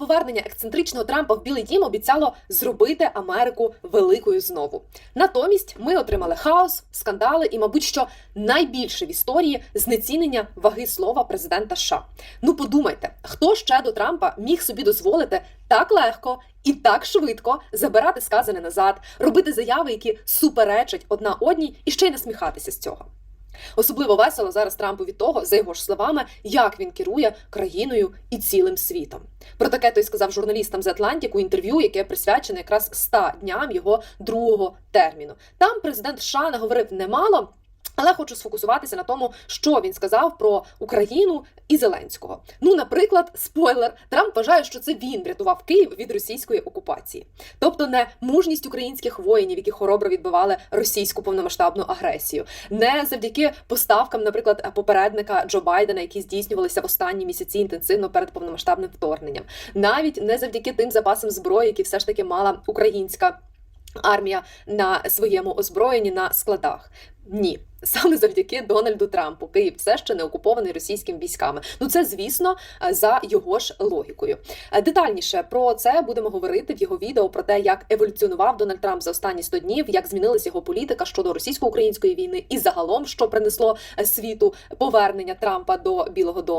повернення ексцентричного Трампа в Білий Дім обіцяло зробити Америку великою знову. Натомість ми отримали хаос, скандали і, мабуть, що найбільше в історії знецінення ваги слова президента США. Ну подумайте, хто ще до Трампа міг собі дозволити так легко і так швидко забирати сказане назад, робити заяви, які суперечать одна одній, і ще й насміхатися з цього. Особливо весело зараз Трампу від того, за його ж словами, як він керує країною і цілим світом. Про таке той сказав журналістам з Атлантіку інтерв'ю, яке присвячене якраз 100 дням його другого терміну. Там президент США наговорив немало. Але хочу сфокусуватися на тому, що він сказав про Україну і Зеленського. Ну, наприклад, спойлер, Трамп вважає, що це він врятував Київ від російської окупації, тобто не мужність українських воїнів, які хоробро відбивали російську повномасштабну агресію, не завдяки поставкам, наприклад, попередника Джо Байдена, які здійснювалися в останні місяці інтенсивно перед повномасштабним вторгненням, навіть не завдяки тим запасам зброї, які все ж таки мала українська. Армія на своєму озброєнні на складах. Ні, саме завдяки Дональду Трампу Київ все ще не окупований російськими військами. Ну це звісно за його ж логікою. Детальніше про це будемо говорити в його відео про те, як еволюціонував Дональд Трамп за останні 100 днів, як змінилася його політика щодо російсько-української війни, і загалом що принесло світу повернення Трампа до Білого Дому.